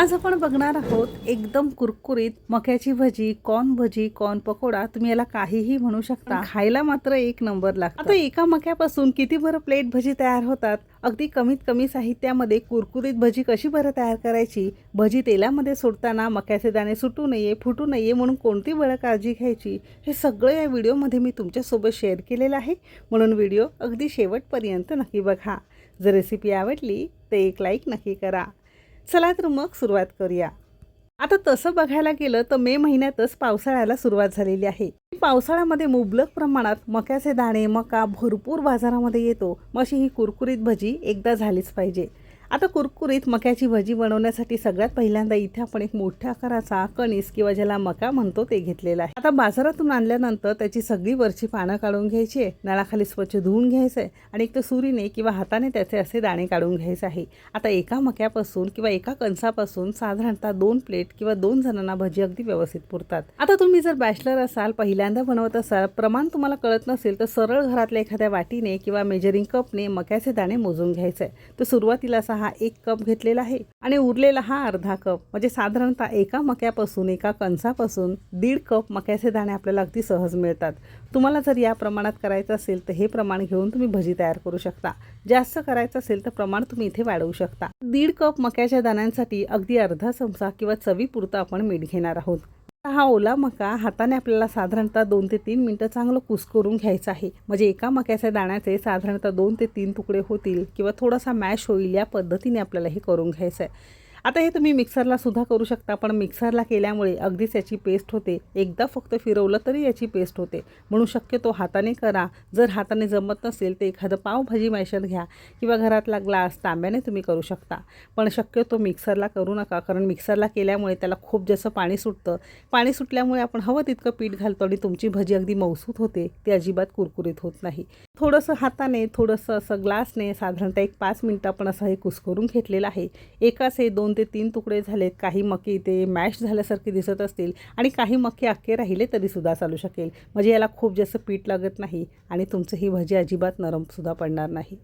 आज आपण बघणार आहोत एकदम कुरकुरीत मक्याची भजी कॉर्न भजी कॉर्न पकोडा. तुम्ही याला काहीही म्हणू शकता. खायला मात्र एक नंबर लागतो. आता एका मक्यापासून किती बरं प्लेट भजी तयार होतात? अगदी कमीत कमी साहित्यामध्ये कुरकुरीत भजी कशी बरं तयार करायची? भजी तेलामध्ये सोडताना मक्याचे दाणे सुटू नये फुटू नये म्हणून कोणती बरं काळजी घ्यायची? हे सगळं या व्हिडिओमध्ये मी तुमच्यासोबत शेअर केलेलं आहे. म्हणून व्हिडिओ अगदी शेवटपर्यंत नक्की बघा. जर रेसिपी आवडली तर एक लाईक नक्की करा. चला तर मग सुरुवात करूया. आता तसं बघायला गेलं तर मे महिन्यातच पावसाळ्याला सुरुवात झालेली आहे. पावसाळ्यामध्ये मुबलक प्रमाणात मक्याचे दाणे मका भरपूर बाजारामध्ये येतो. मग अशी ही कुरकुरीत भजी एकदा झालीच पाहिजे. आता कुरकुरीत मक्याची भजी बनवण्यासाठी सगळ्यात पहिल्यांदा इथे आपण एक मोठ्या आकाराचा कणीस किंवा ज्याला मका म्हणतो ते घेतलेला आहे. आता बाजारातून आणल्यानंतर त्याची सगळी वरची पानं काढून घ्यायची आहे. नळाखाली स्वच्छ धुवून घ्यायचं आहे आणि एक तर सुरीने किंवा हाताने त्याचे असे दाणे काढून घ्यायचे आहे. आता एका मक्यापासून किंवा एका कणसापासून साधारणतः दोन प्लेट किंवा दोन जणांना भजी अगदी व्यवस्थित पुरतात. आता तुम्ही जर बॅचलर असाल पहिल्यांदा बनवत असाल प्रमाण तुम्हाला कळत नसेल तर सरळ घरातल्या एखाद्या वाटीने किंवा मेजरिंग कपने मक्याचे दाणे मोजून घ्यायचे आहे तर सुरुवातीला असा हा एक कप घेतलेला आहे आणि उरलेला हा अर्धा कप. म्हणजे साधारणतः एका मक्यापासून एका कणसापासून दीड कप मक्याचे दाणे आपल्याला अगदी सहज मिळतात. तुम्हाला जर या प्रमाणात करायचं असेल तर हे प्रमाण घेऊन तुम्ही भजी तयार करू शकता. जास्त करायचं असेल तर प्रमाण तुम्ही इथे वाढवू शकता. दीड कप मक्याच्या दाण्यांसाठी अगदी अर्धा चमचा किंवा चवीपुरतं आपण मीठ घेणार आहोत. हा ओला मका हाताने आपल्याला साधारणतः दोन ते तीन मिनटं चांगलं कुसकरून घ्यायचं आहे. म्हणजे एका मक्याच्या दाण्याचे साधारणतः दोन ते तीन तुकडे होतील किंवा थोडासा मॅश होईल या पद्धतीने आपल्याला हे करून घ्यायचं आहे. आता हे तुम्ही मिक्सरला सुद्धा करू शकता पण मिक्सरला केल्यामुळे अगदीच याची पेस्ट होते. एकदा फक्त फिरवलं तरी याची पेस्ट होते. म्हणून शक्यतो हाताने करा. जर हाताने जमत नसेल तर एखादं पावभाजी मॅशर घ्या किंवा घरातला ग्लास तांब्याने तुम्ही करू शकता. पण शक्यतो मिक्सरला करू नका कारण मिक्सरला केल्यामुळे त्याला खूप जास्त पाणी सुटतं. पाणी सुटल्यामुळे आपण हवं तितकं पीठ घालतो आणि तुमची भजी अगदी मौसूत होते. ती अजिबात कुरकुरीत होत नाही. थोडंसं हाताने थोडंसं असं ग्लासने साधारणतः एक पाच मिनटं आपण असं हे कुस्करून घेतलेलं आहे. एकाच हे दोन ते तीन तुकडे झालेत. काही मके इथे मॅश झाल्यासारखे दिसत असतील आणि काही मके अख्खे राहिले तरीसुद्धा चालू शकेल. म्हणजे याला खूप जास्त पीठ लागत नाही आणि तुमचं ही भजी अजिबात नरमसुद्धा पडणार नाही.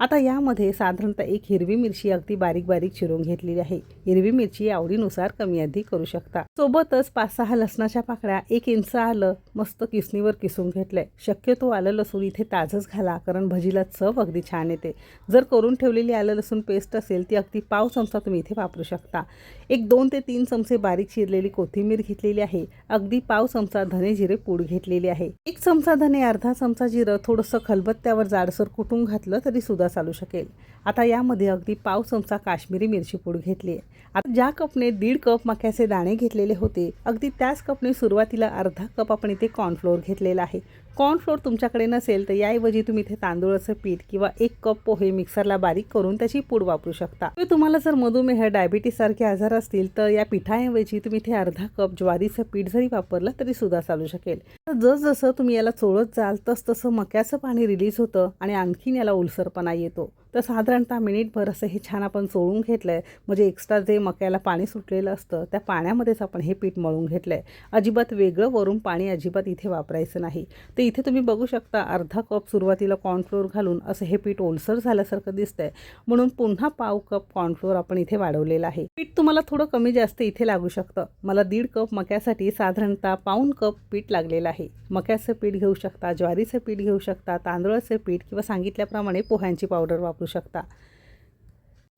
आता यामध्ये साधारणतः एक हिरवी मिरची अगदी बारीक बारीक चिरून घेतलेली आहे. हिरवी मिरची आवडीनुसार कमी अधिक करू शकता. सोबतच पाच सहा लसणाच्या पाकळ्या एक इंच आलं मस्त किसणीवर किसून घेतलंय. शक्यतो आलं लसूण इथे ताजच घाला कारण भजीला चव अगदी छान येते. जर करून ठेवलेली आलं लसूण पेस्ट असेल ती अगदी पाव चमचा तुम्ही इथे वापरू शकता. एक दोन ते तीन चमचे बारीक चिरलेली कोथिंबीर घेतलेली आहे. अगदी पाव चमचा धने जिरे पूड घेतलेली आहे. एक चमचा धने अर्धा चमचा जिरं थोडंसं खलबत्त्यावर जाडसर कुटून घातलं तरी सुद्धा चालू शकेल. आता यामध्ये अगदी पाव चमचा काश्मीरी मिरची पूड घेतली आहे. आता ज्या कपने दीड कप मक्याचे दाणे घेतलेले होते अगदी त्याच कपने सुरुवातीला अर्धा कप आपण इथे कॉर्नफ्लोअर घेतलेला आहे. कॉर्नफ्लोअर तुमच्याकडे नसेल तर याऐवजी तुम्ही इथे तांदूळाचं पीठ किंवा एक कप पोहे मिक्सरला बारीक करून त्याची पूड वापरू शकता. तुम्हाला जर मधुमेह डायबिटीस सारखे आजार असतील तर या पिठाऐवजी तुम्ही इथे अर्धा कप ज्वारीचं पीठ जरी वापरलं तरी सुद्धा चालू शकेल. तर जसजसं तुम्ही याला चोळत जाल तस तसं मक्याचं पाणी रिलीज होतं आणि आणखीन याला उलसरपणा येतो. तर साधारणतः मिनिटभर असं हे छान आपण चोळून घेतलं आहे म्हणजे एक्स्ट्रा जे मक्याला पाणी सुटलेलं असतं त्या पाण्यामध्येच आपण हे पीठ मळून घेतलं आहे अजिबात वेगळं वरून पाणी अजिबात इथे वापरायचं नाही. तर इथे तुम्ही बघू शकता अर्धा कप सुरुवातीला कॉर्नफ्लोअर घालून असं हे पीठ ओलसर झाल्यासारखं दिसतंय. म्हणून पुन्हा पाव कप कॉर्नफ्लोअर आपण इथे वाढवलेलं आहे. पीठ तुम्हाला थोडं कमी जास्त इथे लागू शकतं. मला दीड कप मक्यासाठी साधारणतः पाऊन कप पीठ लागलेलं आहे. मक्याचं पीठ घेऊ शकता ज्वारीचं पीठ घेऊ शकता तांदळाचं पीठ किंवा सांगितल्याप्रमाणे पोह्यांची पावडर वापरू शकता.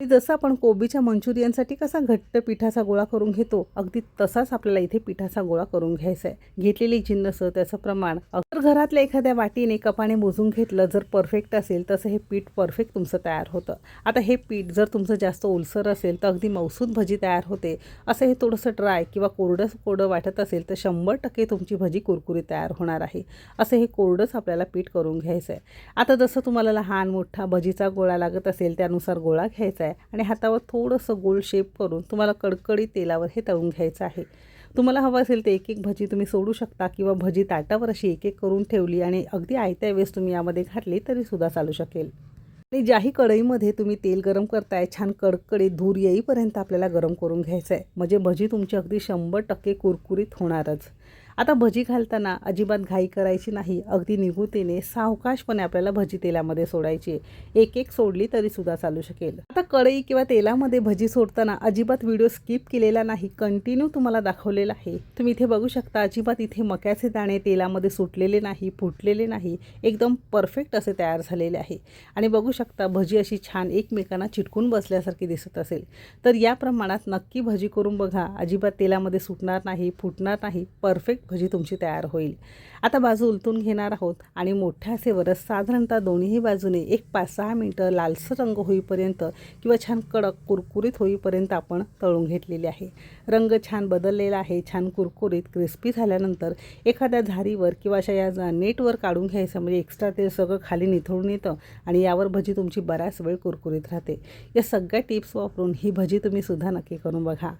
जसं आपण कोबीच्या मंचुरियनसाठी कसा घट्ट पिठाचा गोळा करून घेतो अगदी तसाच आपल्याला इथे पिठाचा गोळा करून घ्यायचा आहे घेतलेली जिन्नस त्याचं प्रमाण. अगर घरातल्या एखाद्या वाटीने कपाने मोजून घेतलं जर परफेक्ट असेल तसं हे पीठ परफेक्ट तुमचं तयार होतं. आता हे पीठ जर तुमचं जास्त ओलसर असेल तर अगदी मौसूद भजी तयार होते. असं हे थोडंसं ड्राय किंवा कोरडं कोरडं वाटत असेल तर शंभर टक्के तुमची भजी कुरकुरी तयार होणार आहे. असं हे कोरडंच आपल्याला पीठ करून घ्यायचं आहे आता जसं तुम्हाला लहान मोठा भजीचा गोळा लागत असेल त्यानुसार गोळा घ्यायचा आहे आणि हातावर थोडंसं गोल शेप करून तुम्हाला कडकडीत तेलावर हे तळून घ्यायचं आहे. तुम्हाला हवं असेल तर एक एक भजी तुम्ही सोडू शकता किंवा भजी ताटावर अशी एक एक करून ठेवली आणि अगदी आयत्या वेळेस तुम्ही यामध्ये घातली तरी सुद्धा चालू शकेल. आणि ज्याही कढईमध्ये तुम्ही तेल गरम करताय छान कडकडीत धूर येईपर्यंत आपल्याला गरम करून घ्यायचं आहे म्हणजे भजी तुमची अगदी शंभर टक्के कुरकुरीत होणारच. आता भजी घालताना अजिबात घाई करायची नाही. अगदी निगुतीने सावकाशपणे आपल्याला भजी तेलामध्ये सोडायची एक एक सोडली तरी सुद्धा चालू शकेल. आता कढई किंवा तेलामध्ये भजी सोडताना अजिबात व्हिडिओ स्किप केलेला नाही. कंटिन्यू तुम्हाला दाखवलेला आहे. तुम्ही इथे बघू शकता अजिबात इथे मक्याचे दाणे तेलामध्ये सुटलेले नाही फुटलेले नाही. एकदम परफेक्ट असे तयार झालेले आहे. आणि बघू शकता भजी अशी छान एकमेकांना चिटकून बसल्यासारखी दिसत असेल. तर या प्रमाणात नक्की भजी करून बघा. अजिबात तेलामध्ये सुटणार नाही फुटणार नाही. परफेक्ट भजी तुमची तयार होईल. आता बाजू उलटून घेणार आहोत आणि मोठ्या आसेवरच साधारणतः दोन्ही बाजूने एक पाच सहा मिनटं लालसर रंग होईपर्यंत किंवा छान कडक कुरकुरीत होईपर्यंत आपण तळून घेतलेले आहे. रंग छान बदललेला आहे छान कुरकुरीत क्रिस्पी झाल्यानंतर एखाद्या झारीवर किंवा अशा या नेटवर काढून घ्यायचं म्हणजे एक्स्ट्रा तेल सगळं खाली निथळून येतं आणि यावर भजी तुमची बऱ्याच वेळ कुरकुरीत राहते. या सगळ्या टिप्स वापरून ही भजी तुम्ही सुद्धा नक्की करून बघा.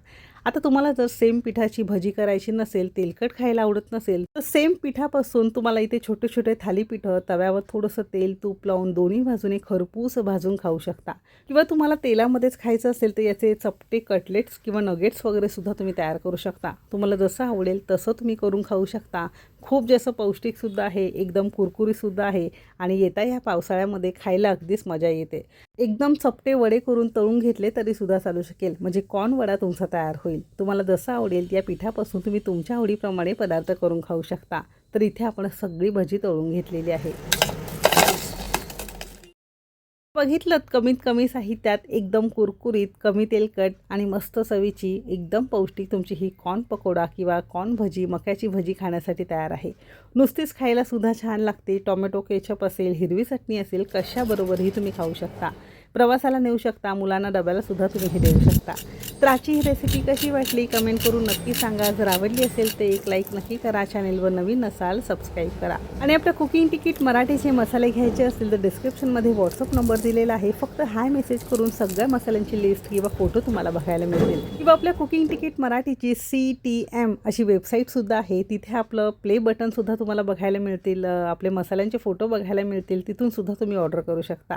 आता तुम्हाला जर सेम पिठाची भजी करायची नसेल तेलकट खायला आवडत नसेल तर सेम पिठापासून तुम्हाला इथे छोटे छोटे थालीपीठं तव्यावर थोडंसं तेल तूप लावून दोन्ही बाजूने खरपूस भाजून खाऊ शकता. किंवा तुम्हाला तेलामध्येच खायचं असेल तर याचे चपटे कटलेट्स किंवा नगेट्स वगैरे सुद्धा तुम्ही तयार करू शकता. तुम्हाला जसं आवडेल तसं तुम्ही करून खाऊ शकता. खूप जास्त पौष्टिकसुद्धा आहे एकदम कुरकुरीसुद्धा आहे आणि येता ह्या पावसाळ्यामध्ये खायला अगदीच मजा येते. एकदम चपटे वडे करून तळून घेतले तरीसुद्धा चालू शकेल. म्हणजे कॉर्न वडा तुमचा तयार होईल. तुम्हाला जसं आवडेल त्या पिठापासून तुम्ही तुमच्या आवडीप्रमाणे पदार्थ करून खाऊ शकता. तर इथे आपण सगळी भजी तळून घेतलेली आहे. बघितलं कमीत कमी साहित्यात एकदम कुरकुरीत कमी तेलकट आणि मस्त चवीची एकदम पौष्टिक तुमची ही कॉर्न पकोडा किंवा कॉर्न भजी मक्याची भजी खाण्यासाठी तयार आहे. नुसतीच खायला सुद्धा छान लागते. टोमॅटो केचप असेल हिरवी चटणी असेल कशाबरोबरही तुम्ही खाऊ शकता. प्रवासाला नेऊ शकता मुलांना डब्याला सुद्धा तुम्ही हे देऊ शकता. तर आजची ही रेसिपी कशी वाटली? कमेंट करून नक्की सांगा. जर आवडली असेल तर एक लाईक नक्की करा. चॅनेलवर नवीन असाल सबस्क्राईब करा. आणि आपल्या कुकिंग तिकीट मराठीचे मसाले घ्यायचे असतील तर डिस्क्रिप्शनमध्ये व्हॉट्सअप नंबर दिलेला आहे. फक्त हाय मेसेज करून सगळ्या मसाल्यांची लिस्ट किंवा फोटो तुम्हाला बघायला मिळतील. किंवा आपल्या कुकिंग तिकीट मराठीची सी टी एम अशी वेबसाईटसुद्धा आहे. तिथे आपलं प्ले बटनसुद्धा तुम्हाला बघायला मिळतील. आपले मसाल्यांचे फोटो बघायला मिळतील. तिथूनसुद्धा तुम्ही ऑर्डर करू शकता.